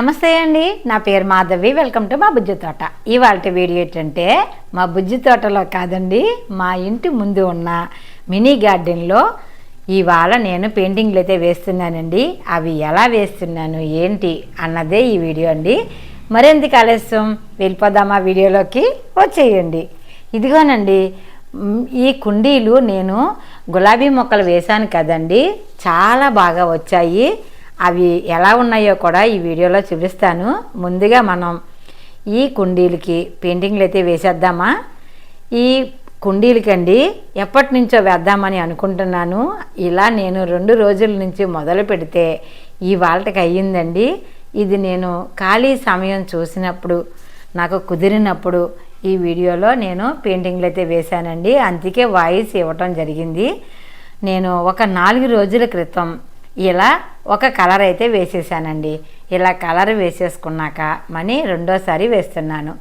నమస్తే అండి. నా పేరు మాధవి. వెల్కమ్ టు మా బుజ్జి తోట. ఇవాళ వీడియో ఏంటంటే మా బుజ్జి తోటలో కాదండి మా ఇంటి ముందు ఉన్న మినీ గార్డెన్లో ఇవాళ నేను పెయింటింగ్లు అయితే వేస్తున్నానండి. అవి ఎలా వేస్తున్నాను ఏంటి అన్నదే ఈ వీడియో అండి. మరెందుకు ఆలస్యం? వెళ్ళిపోదామా వీడియోలోకి? వచ్చేయండి. ఇదిగోనండి ఈ కుండీలు నేను గులాబీ మొక్కలు వేశాను కదండి. చాలా బాగా వచ్చాయి. అవి ఎలా ఉన్నాయో కూడా ఈ వీడియోలో చూపిస్తాను. ముందుగా మనం ఈ కుండీలకి పెయింటింగ్లు అయితే వేసేద్దామా? ఈ కుండీలకండి ఎప్పటి నుంచో వేద్దామని అనుకుంటున్నాను. ఇలా నేను రెండు రోజుల నుంచి మొదలు పెడితే ఈ వాళ్ళకి అయ్యిందండి. ఇది నేను ఖాళీ సమయం చూసినప్పుడు నాకు కుదిరినప్పుడు ఈ వీడియోలో నేను పెయింటింగ్లు అయితే వేశానండి. అందుకే వాయిస్ ఇవ్వటం జరిగింది. నేను ఒక నాలుగు రోజుల క్రితం ఇలా ఒక కలర్ అయితే వేసేసానండి. ఇలా కలర్ వేసేసుకున్నాక మనీ రెండోసారి వేస్తున్నాను.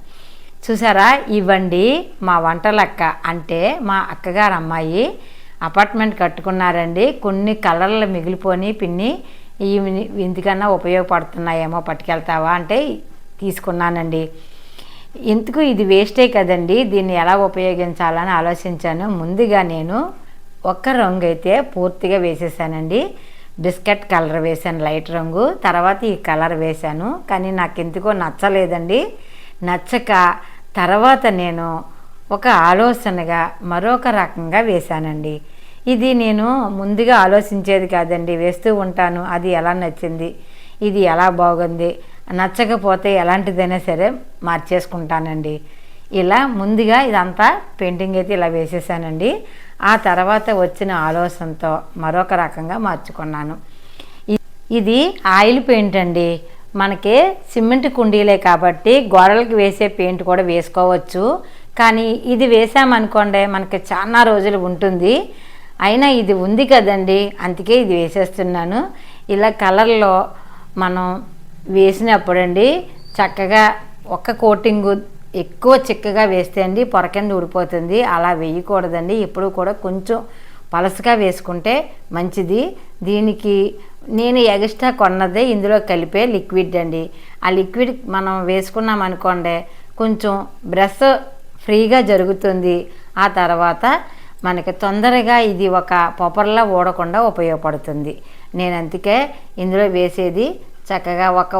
చూసారా ఇవ్వండి మా వంటలక్క అంటే మా అక్కగారు అమ్మాయి అపార్ట్మెంట్ కట్టుకున్నారండి. కొన్ని కలర్లు మిగిలిపోని పిన్ని ఈ ఇంతకన్నా ఉపయోగపడుతున్నాయేమో పట్టుకెళ్తావా అంటే తీసుకున్నానండి. ఎందుకు ఇది వేస్టే కదండి దీన్ని ఎలా ఉపయోగించాలని ఆలోచించాను. ముందుగా నేను ఒక్క రంగు అయితే పూర్తిగా వేసేసానండి. బిస్కెట్ కలర్ వేసాను లైట్ రంగు. తర్వాత ఈ కలర్ వేశాను. కానీ నాకు ఎందుకో నచ్చలేదండి. నచ్చక తర్వాత నేను ఒక ఆలోచనగా మరొక రకంగా వేశానండి. ఇది నేను ముందుగా ఆలోచించేది కాదండి. వేస్తూ ఉంటాను. అది ఎలా నచ్చింది? ఇది ఎలా బాగుంది? నచ్చకపోతే ఎలాంటిదైనా సరే మార్చేసుకుంటానండి. ఇలా ముందుగా ఇదంతా పెయింటింగ్ అయితే ఇలా వేసేసానండి. ఆ తర్వాత వచ్చిన ఆలోచనతో మరొక రకంగా మార్చుకున్నాను. ఇది ఆయిల్ పెయింట్ అండి. మనకి సిమెంట్ కుండీలే కాబట్టి గోడలకు వేసే పెయింట్ కూడా వేసుకోవచ్చు. కానీ ఇది వేసామనుకోండి మనకి చాలా రోజులు ఉంటుంది. అయినా ఇది ఉంది కదండి. అందుకే ఇది వేసేస్తున్నాను. ఇలా కలర్లో మనం వేసినప్పుడండి చక్కగా ఒక్క కోటింగు ఎక్కువ చిక్కగా వేస్తే అండి పొరకింద ఊడిపోతుంది. అలా వేయకూడదండి. ఎప్పుడు కూడా కొంచెం పలసగా వేసుకుంటే మంచిది. దీనికి నేను ఎగస్ట్రా కొన్నదే ఇందులో కలిపే లిక్విడ్ అండి. ఆ లిక్విడ్ మనం వేసుకున్నాం అనుకోండి కొంచెం బ్రష్ ఫ్రీగా జరుగుతుంది. ఆ తర్వాత మనకి తొందరగా ఇది ఒక పొపర్లా ఊడకుండా ఉపయోగపడుతుంది. నేను అందుకే ఇందులో వేసేది చక్కగా ఒక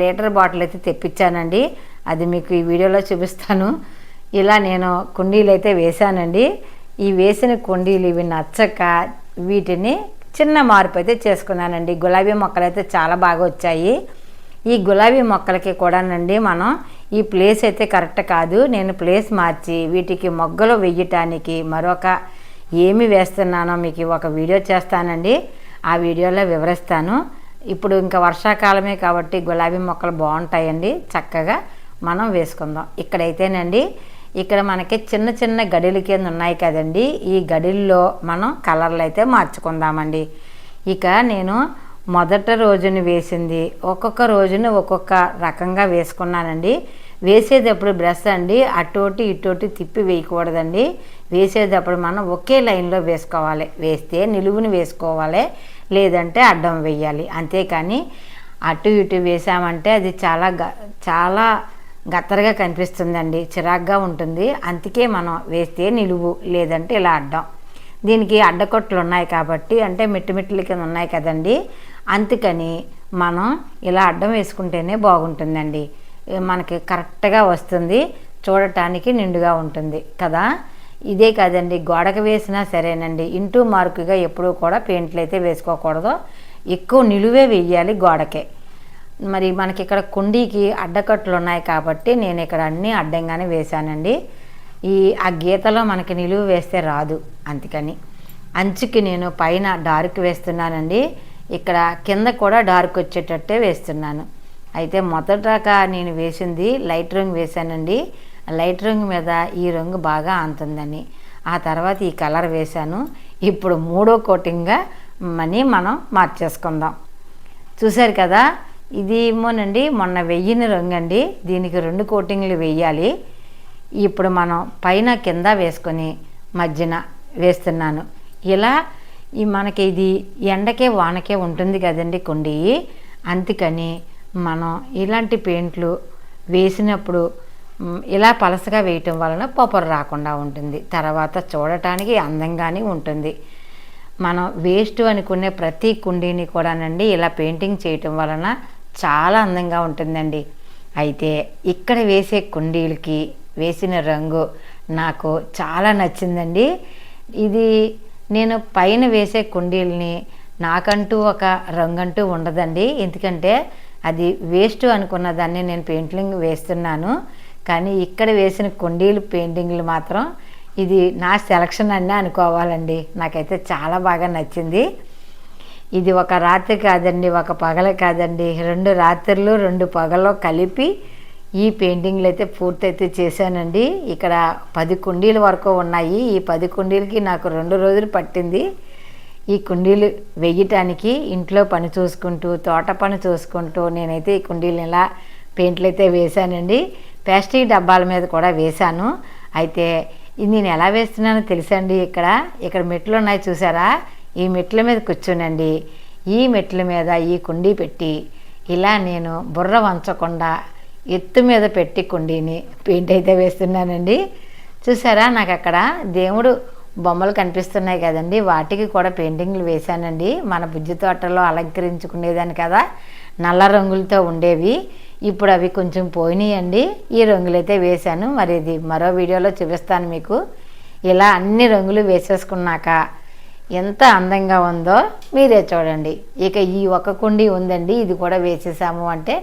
లీటర్ బాటిల్ అయితే తెప్పించానండి. అది మీకు ఈ వీడియోలో చూపిస్తాను. ఇలా నేను కుండీలు అయితే వేశానండి. ఈ వేసిన కుండీలు ఇవి నచ్చక వీటిని చిన్న మార్పు అయితే చేసుకున్నానండి. గులాబీ మొక్కలు అయితే చాలా బాగా వచ్చాయి. ఈ గులాబీ మొక్కలకి కూడానండి మనం ఈ ప్లేస్ అయితే కరెక్ట్ కాదు. నేను ప్లేస్ మార్చి వీటికి మొగ్గలు వెయ్యటానికి మరొక ఏమి వేస్తున్నానో మీకు ఒక వీడియో చేస్తానండి. ఆ వీడియోలో వివరిస్తాను. ఇప్పుడు ఇంకా వర్షాకాలమే కాబట్టి గులాబీ మొక్కలు బాగుంటాయండి చక్కగా. మనం వేసుకుందాం. ఇక్కడైతేనండి ఇక్కడ మనకి చిన్న చిన్న గడిలు కింద ఉన్నాయి కదండి ఈ గడిల్లో మనం కలర్లు అయితే మార్చుకుందామండి. ఇక నేను మొదట రోజుని వేసింది ఒక్కొక్క రోజున ఒక్కొక్క రకంగా వేసుకున్నానండి. వేసేటప్పుడు బ్రష్ అండి అటోటి ఇటోటి తిప్పి వేయకూడదండి. వేసేటప్పుడు మనం ఒకే లైన్లో వేసుకోవాలి. వేస్తే నిలువుని వేసుకోవాలి లేదంటే అడ్డం వేయాలి. అంతేకాని అటు ఇటు వేసామంటే అది చాలా గ చాలా గత్తరగా కనిపిస్తుందండి చిరాగ్గా ఉంటుంది. అందుకే మనం వేస్తే నిలువు లేదంటే ఇలా అడ్డం. దీనికి అడ్డకొట్లు ఉన్నాయి కాబట్టి అంటే మిట్టుమిట్టుల కింద ఉన్నాయి కదండి. అందుకని మనం ఇలా అడ్డం వేసుకుంటేనే బాగుంటుందండి. మనకి కరెక్ట్గా వస్తుంది. చూడటానికి నిండుగా ఉంటుంది కదా. ఇదే కాదండి గోడకు వేసినా సరేనండి. ఇంటూ మార్కుగా ఎప్పుడూ కూడా పెయింట్లు అయితే వేసుకోకూడదు. ఎక్కువ నిలువే వేయాలి గోడకే. మరి మనకి ఇక్కడ కుండీకి అడ్డకట్లు ఉన్నాయి కాబట్టి నేను ఇక్కడ అన్నీ అడ్డంగానే వేశానండి. ఈ ఆ గీతలో మనకి నిలువు వేస్తే రాదు అందుకని. అంచుకి నేను పైన డార్క్ వేస్తున్నానండి. ఇక్కడ కింద కూడా డార్క్ వచ్చేటట్టే వేస్తున్నాను. అయితే మొదటక నేను వేసింది లైట్ రంగు వేశానండి. లైట్ రంగు మీద ఈ రంగు బాగా అంతుందని. ఆ తర్వాత ఈ కలర్ వేశాను. ఇప్పుడు మూడో కోటింగ్గా మనీ మనం మార్చేసుకుందాం. చూశారు కదా? ఇది ఏమోనండి మొన్న వెయ్యిన రంగు అండి దీనికి రెండు కోటింగ్లు వేయాలి ఇప్పుడు మనం పైన కింద వేసుకొని మధ్యన వేస్తున్నాను. ఇలా ఈ మనకి ఇది ఎండకే వానకే ఉంటుంది కదండి కొండి. అందుకని మనం ఇలాంటి పెయింట్లు వేసినప్పుడు ఇలా పలసగా వేయటం వలన పొపరు రాకుండా ఉంటుంది. తర్వాత చూడటానికి అందంగానే ఉంటుంది. మనం వేస్ట్ అనుకునే ప్రతి కుండీని కూడానండి ఇలా పెయింటింగ్ చేయటం వలన చాలా అందంగా ఉంటుందండి. అయితే ఇక్కడ వేసే కుండీలకి వేసిన రంగు నాకు చాలా నచ్చిందండి. ఇది నేను పైన వేసే కుండీలని నాకంటూ ఒక రంగు అంటూ ఉండదండి. ఎందుకంటే అది వేస్ట్ అనుకున్న దాన్ని నేను పెయింటింగ్ వేస్తున్నాను. కానీ ఇక్కడ వేసిన కుండీలు పెయింటింగ్లు మాత్రం ఇది నా సెలక్షన్ అన్నీ అనుకోవాలండి. నాకైతే చాలా బాగా నచ్చింది. ఇది ఒక రాత్రి కాదండి ఒక పగల కాదండి. రెండు రాత్రులు రెండు పగలు కలిపి ఈ పెయింటింగ్లు అయితే పూర్తయితే చేశానండి. ఇక్కడ పది కుండీల వరకు ఉన్నాయి. ఈ పది కుండీలకి నాకు రెండు రోజులు పట్టింది. ఈ కుండీలు వేయటానికి ఇంట్లో పని చూసుకుంటూ తోట పని చూసుకుంటూ నేనైతే ఈ కుండీలు ఇలా పెయింట్లు అయితే వేశానండి. ప్లాస్టిక్ డబ్బాల మీద కూడా వేశాను. అయితే ఇది నేను ఎలా వేస్తున్నానో తెలుసండి ఇక్కడ? ఇక్కడ మెట్లు ఉన్నాయి చూసారా? ఈ మెట్ల మీద కూర్చునండి. ఈ మెట్ల మీద ఈ కుండీ పెట్టి ఇలా నేను బుర్ర వంచకుండా ఎత్తు మీద పెట్టి కుండీని పెయింట్ అయితే వేస్తున్నానండి. చూసారా నాకు అక్కడ దేవుడు బొమ్మలు కనిపిస్తున్నాయి కదండి. వాటికి కూడా పెయింటింగ్లు వేశానండి. మన బుజ్జి తోటలో అలంకరించుకునేదాన్ని కదా. నల్ల రంగులతో ఉండేవి. ఇప్పుడు అవి కొంచెం పోయినాయండి. ఈ రంగులైతే వేశాను. మరి ఇది మరో వీడియోలో చూపిస్తాను మీకు. ఇలా అన్ని రంగులు వేసేసుకున్నాక ఎంత అందంగా ఉందో మీరే చూడండి. ఇక ఈ ఒక కుండీ ఉందండి ఇది కూడా వేసేసాము అంటే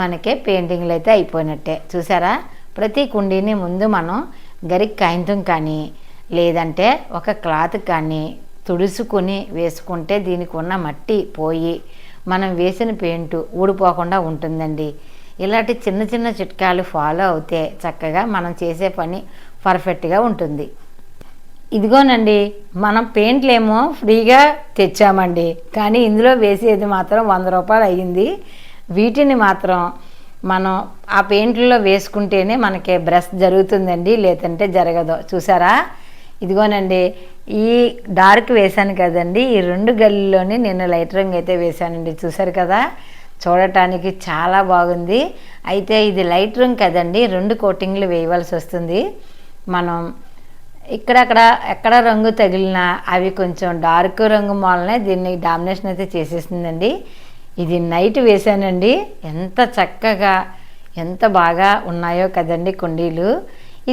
మనకే పెయింటింగ్లు అయితే అయిపోయినట్టే. చూసారా? ప్రతి కుండీని ముందు మనం గరికి కాగితం కానీ లేదంటే ఒక క్లాత్ కానీ తుడుసుకొని వేసుకుంటే దీనికి ఉన్న మట్టి పోయి మనం వేసిన పెయింట్ ఊడిపోకుండా ఉంటుందండి. ఇలాంటి చిన్న చిన్న చిట్కాలు ఫాలో అవుతే చక్కగా మనం చేసే పని పర్ఫెక్ట్గా ఉంటుంది. ఇదిగోనండి మనం పెయింట్లేమో ఫ్రీగా తెచ్చామండి. కానీ ఇందులో వేసేది మాత్రం వంద రూపాయలు అయ్యింది. వీటిని మాత్రం మనం ఆ పెయింట్లలో వేసుకుంటేనే మనకి బ్రష్ జరుగుతుందండి లేదంటే జరగదు. చూసారా? ఇదిగోనండి ఈ డార్క్ వేశాను కదండి ఈ రెండు గల్లీలోనే నేను లైట్ రంగు అయితే వేశానండి. చూసారు కదా? చూడటానికి చాలా బాగుంది. అయితే ఇది లైట్ రంగు కదండి రెండు కోటింగ్లు వేయవలసి వస్తుంది. మనం ఇక్కడక్కడ ఎక్కడ రంగు తగిలినా అవి కొంచెం డార్క్ రంగు మూలనే దీన్ని డామినేషన్ అయితే చేసేసిందండి. ఇది నైట్ వేశానండి. ఎంత చక్కగా ఎంత బాగా ఉన్నాయో కదండి కుండీలు.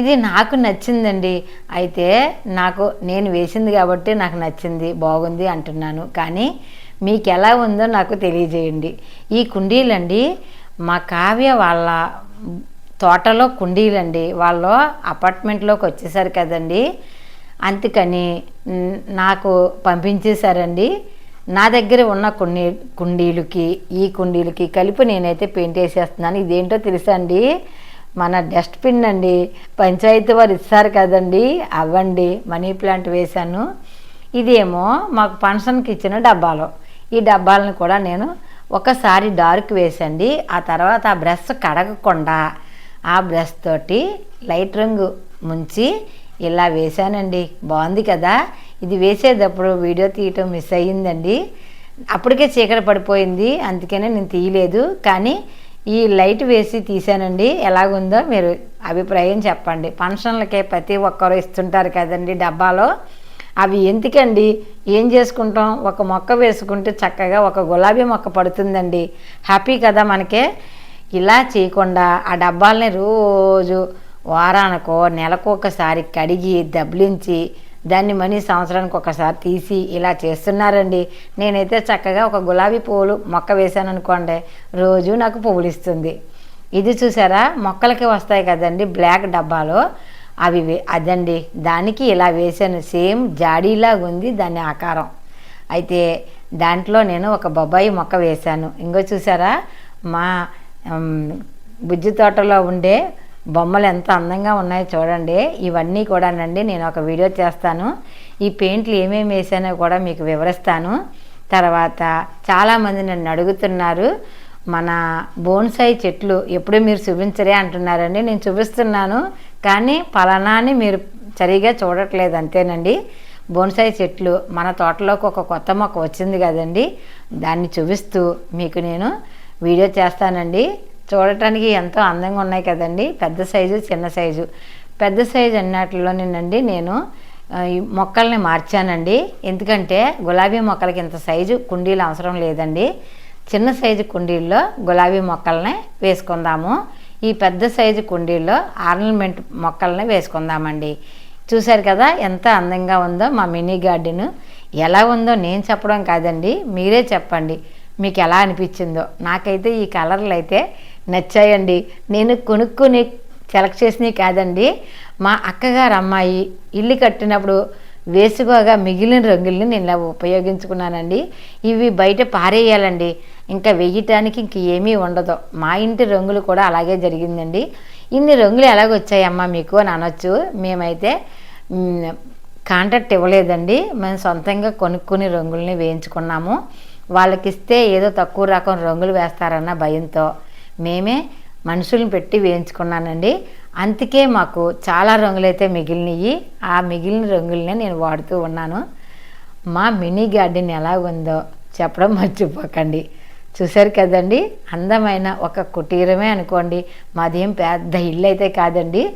ఇది నాకు నచ్చిందండి. అయితే నాకు నేను వేసింది కాబట్టి నాకు నచ్చింది బాగుంది అంటున్నాను. కానీ మీకు ఎలా ఉందో నాకు తెలియజేయండి. ఈ కుండీలండి మా కావ్య వాళ్ళ తోటలో కుండీలండి. వాళ్ళు అపార్ట్మెంట్లోకి వచ్చేసారు కదండి అందుకని నాకు పంపించేశారండి. నా దగ్గర ఉన్న కుండీ కుండీలకి ఈ కుండీలకి కలిపి నేనైతే పెయింట్ వేసేస్తున్నాను. ఇదేంటో తెలుసా అండి? మన డస్ట్బిన్ అండి. పంచాయతీ వారు ఇస్తారు కదండి. అవ్వండి మనీ ప్లాంట్ వేశాను. ఇదేమో మాకు ఫంక్షన్కి ఇచ్చిన డబ్బాలు. ఈ డబ్బాలను కూడా నేను ఒకసారి డార్క్ వేసండి ఆ తర్వాత ఆ బ్రష్ కడగకుండా ఆ బ్రష్ తోటి లైట్ రంగు ముంచి ఇలా వేశానండి. బాగుంది కదా? ఇది వేసేటప్పుడు వీడియో తీయటం మిస్ అయ్యిందండి. అప్పటికే చీకటి పడిపోయింది. అందుకనే నేను తీయలేదు. కానీ ఈ లైట్ వేసి తీసానండి ఎలాగుందో మీరు అభిప్రాయం చెప్పండి. ఫంక్షన్లకే ప్రతి ఒక్కరు ఇస్తుంటారు కదండి డబ్బాలో. అవి ఎందుకండి? ఏం చేసుకుంటాం? ఒక మొక్క వేసుకుంటే చక్కగా ఒక గులాబీ మొక్క పడుతుందండి. హ్యాపీ కదా మనకే? ఇలా చేయకుండా ఆ డబ్బాలని రోజు వారానికో నెలకు ఒకసారి కడిగి దబ్లించి దాన్ని మనీ సంవత్సరానికి ఒకసారి తీసి ఇలా చేస్తున్నారండి. నేనైతే చక్కగా ఒక గులాబీ పువ్వులు మొక్క వేశాను అనుకోండి రోజు నాకు పువ్వులు ఇస్తుంది. ఇది చూసారా? మొక్కలకి వస్తాయి కదండి బ్లాక్ డబ్బాలో. అవి వే- అదండి దానికి ఇలా వేసాను సేమ్ జాడీలాగా ఉంది దాని ఆకారం. అయితే దాంట్లో నేను ఒక బొబ్బాయి మొక్క వేశాను. ఇంకో చూసారా? మా బుజ్జి తోటలో ఉండే బొమ్మలు ఎంత అందంగా ఉన్నాయో చూడండి. ఇవన్నీ కూడానండి నేను ఒక వీడియో చేస్తాను. ఈ పెయింట్లు ఏమేమి వేసానో కూడా మీకు వివరిస్తాను. తర్వాత చాలామంది నన్ను అడుగుతున్నారు మన బోన్సాయి చెట్లు ఎప్పుడు మీరు చూపించరే? అంటున్నారండి. నేను చూపిస్తున్నాను కానీ ఫలానాన్ని మీరు సరిగా చూడట్లేదు అంతేనండి. బోన్సాయి చెట్లు మన తోటలోకి ఒక కొత్త మొక్క వచ్చింది కదండి. దాన్ని చూపిస్తూ మీకు నేను వీడియో చేస్తానండి. చూడటానికి ఎంతో అందంగా ఉన్నాయి కదండి. పెద్ద సైజు చిన్న సైజు. పెద్ద సైజు అన్నట్లోనేనండి నేను ఈ మొక్కల్ని మార్చానండి. ఎందుకంటే గులాబీ మొక్కలకి ఇంత సైజు కుండీలు అవసరం లేదండి. చిన్న సైజు కుండీల్లో గులాబీ మొక్కల్ని వేసుకుందాము. ఈ పెద్ద సైజు కుండీల్లో ఆర్నమెంట్ మొక్కల్ని వేసుకుందామండి. చూశారు కదా ఎంత అందంగా ఉందో మా మినీ గార్డెన్. ఎలా ఉందో నేను చెప్పడం కాదండి మీరే చెప్పండి. మీకు ఎలా అనిపించిందో. నాకైతే ఈ కలర్లు అయితే నచ్చాయండి. నేను కొనుక్కుని సెలెక్ట్ చేసినవి కాదండి. మా అక్కగారు అమ్మాయి ఇల్లు కట్టినప్పుడు వేసుకోగా మిగిలిన రంగుల్ని నేను ఇలా ఉపయోగించుకున్నానండి. ఇవి బయట పారేయాలండి. ఇంకా వెయ్యటానికి ఇంక ఏమీ ఉండదు. మా ఇంటి రంగులు కూడా అలాగే జరిగిందండి. ఇన్ని రంగులు ఎలాగొచ్చాయమ్మా మీకు అని అనొచ్చు. మేమైతే కాంట్రాక్ట్ ఇవ్వలేదండి. మేము సొంతంగా కొనుక్కుని రంగుల్ని వేయించుకున్నాము. వాళ్ళకి ఇస్తే ఏదో తక్కువ రకం రంగులు వేస్తారన్న భయంతో మేమే మనుషుల్ని పెట్టి వేయించుకున్నానండి. అందుకే మాకు చాలా రంగులైతే మిగిలినవి ఆ మిగిలిన రంగులనే నేను వాడుతూ ఉన్నాను. మా మినీ గార్డెన్ ఎలా ఉందో చెప్పడం మర్చిపోకండి. చూశారు కదండి? అందమైన ఒక కుటీరమే అనుకోండి. మాదేం పెద్ద ఇల్లు అయితే కాదండి.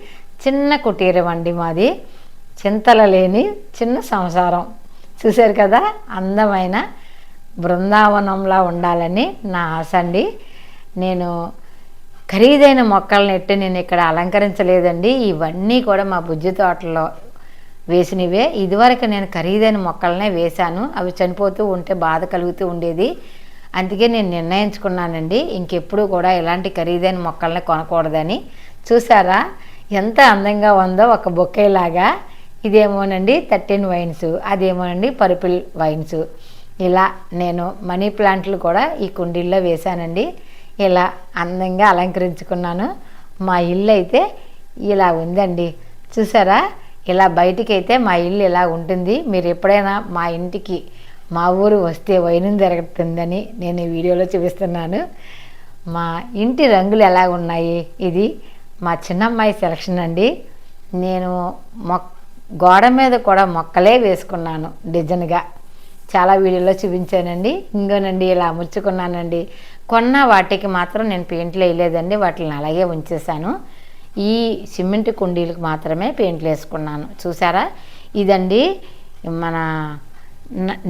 చిన్న కుటీరం అండి మాది. చింతల లేని చిన్న సంసారం. చూశారు కదా? అందమైన బృందావనంలా ఉండాలని నా ఆశ అండి. నేను ఖరీదైన మొక్కలను ఎట్టి నేను ఇక్కడ అలంకరించలేదండి. ఇవన్నీ కూడా మా బుజ్జి తోటలో వేసినవే. ఇదివరకు నేను ఖరీదైన మొక్కలనే వేశాను. అవి చనిపోతూ ఉంటే బాధ కలుగుతూ ఉండేది. అందుకే నేను నిర్ణయించుకున్నానండి. ఇంకెప్పుడు కూడా ఇలాంటి ఖరీదైన మొక్కల్ని కొనకూడదని. చూసారా? ఎంత అందంగా ఉందో ఒక బొక్కేలాగా ఇదేమోనండి థర్టీన్ వైన్స్. అదేమోనండి పర్పుల్ వైన్స్. ఇలా నేను మనీ ప్లాంట్లు కూడా ఈ కుండీల్లో వేశానండి. ఇలా అందంగా అలంకరించుకున్నాను. మా ఇల్లు అయితే ఇలా ఉందండి. చూసారా? ఇలా బయటికి అయితే మా ఇల్లు ఇలా ఉంటుంది. మీరు ఎప్పుడైనా మా ఇంటికి మా ఊరు వస్తే వైనం జరుగుతుందని నేను ఈ వీడియోలో చూపిస్తున్నాను. మా ఇంటి రంగులు ఎలా ఉన్నాయి? ఇది మా చిన్నమ్మాయి సెలక్షన్ అండి. నేను మొక్ గోడ మీద కూడా మొక్కలే వేసుకున్నాను డిజైన్గా. చాలా వీడియోలో చూపించానండి. ఇంకోనండి ఇలా అమర్చుకున్నానండి కొన్న వాటికి మాత్రం నేను పెయింట్లు వేయలేదండి. వాటిని అలాగే ఉంచేసాను ఈ సిమెంట్ కుండీలకు మాత్రమే పెయింట్లు వేసుకున్నాను. చూసారా? ఇదండి మన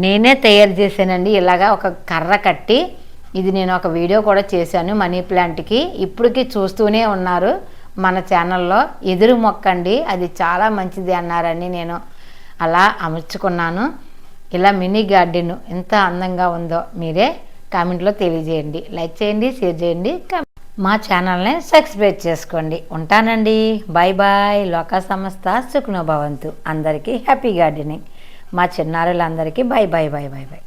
నేనే తయారు చేశానండి. ఇలాగా ఒక కర్ర కట్టి ఇది నేను ఒక వీడియో కూడా చేశాను మనీ ప్లాంట్కి. ఇప్పటికి చూస్తూనే ఉన్నారు మన ఛానల్లో. ఎదురు మొక్కండి. అది చాలా మంచిది అన్నారని నేను అలా అమర్చుకున్నాను. ఇలా మినీ గార్డెన్ ఎంత అందంగా ఉందో మీరే కామెంట్లో తెలియజేయండి. లైక్ చేయండి షేర్ చేయండి మా ఛానల్ని సబ్స్క్రైబ్ చేసుకోండి. ఉంటానండి. Bye bye. లోక సంస్థ సుఖ్నో భవంతు అందరికీ హ్యాపీ గార్డెనింగ్. మా చిన్నారులందరికీ bye bye bye bye bye.